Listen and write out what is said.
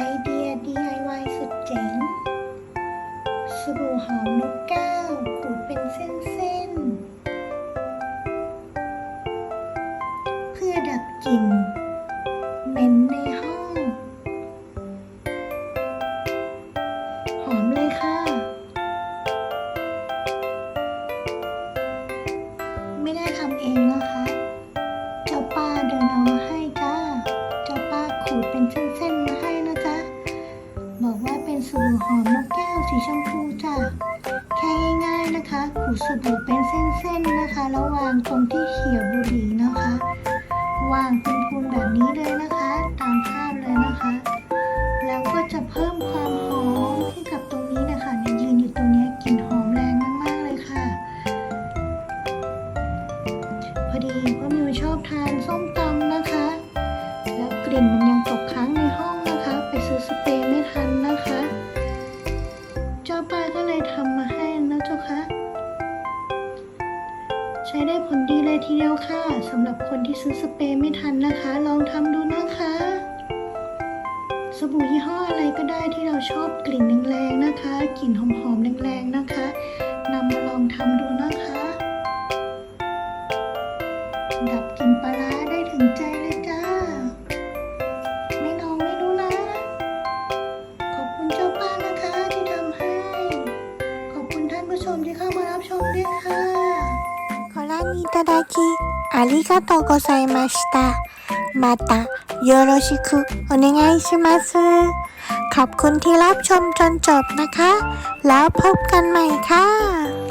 ไอเดีย DIY สุดเจ๋ง สบู่หอมนกแก้วขูดเป็นเส้นๆ เพื่อดับกลิ่นเหม็นในห้อง หอมเลยค่ะ ไม่ได้ทำเองนะคะ หอมนกแก้วสีชมพูจ้ะแค่ง่ายๆนะคะขูดสบู่เป็นเส้นๆนะคะ แล้ววางตรงที่เขียวบุหรี่นะคะ วางเป็นพูนแบบนี้เลยนะคะ ตามภาพเลยนะคะ แล้วก็จะเพิ่มความหอมให้กับตรงนี้นะคะเนี่ยยืนอยู่ตรงนี้กลิ่นหอมแรงมากๆเลยค่ะ พอดีพ่อมิวชอบทานส้มตำนะคะ แล้วกลิ่นมันยังตกค้างในห้องนะคะ ไปซื้อสเปรย์ไม่ทัน เจ้าป้าก็เลยทำมาให้นะเจ้าคะ ใช้ได้ผลดีเลยทีเดียวค่ะสำหรับคนที่ซื้อสเปรย์ไม่ทันนะคะ ลองทำดูนะคะ สบู่ยี่ห้ออะไรก็ได้ที่เราชอบกลิ่นแรงๆนะคะ กลิ่นหอมๆแรงๆนะคะนำมาลองทำดูนะคะ ดับกลิ่นปลาร้าได้ถึงใจ ชมที่เข้ามารับชมด้วยค่ะ ご覧いただきありがとうございました。またよろしくお願いします。ขอบคุณที่รับชมจนจบนะคะ แล้วพบกันใหม่ค่ะ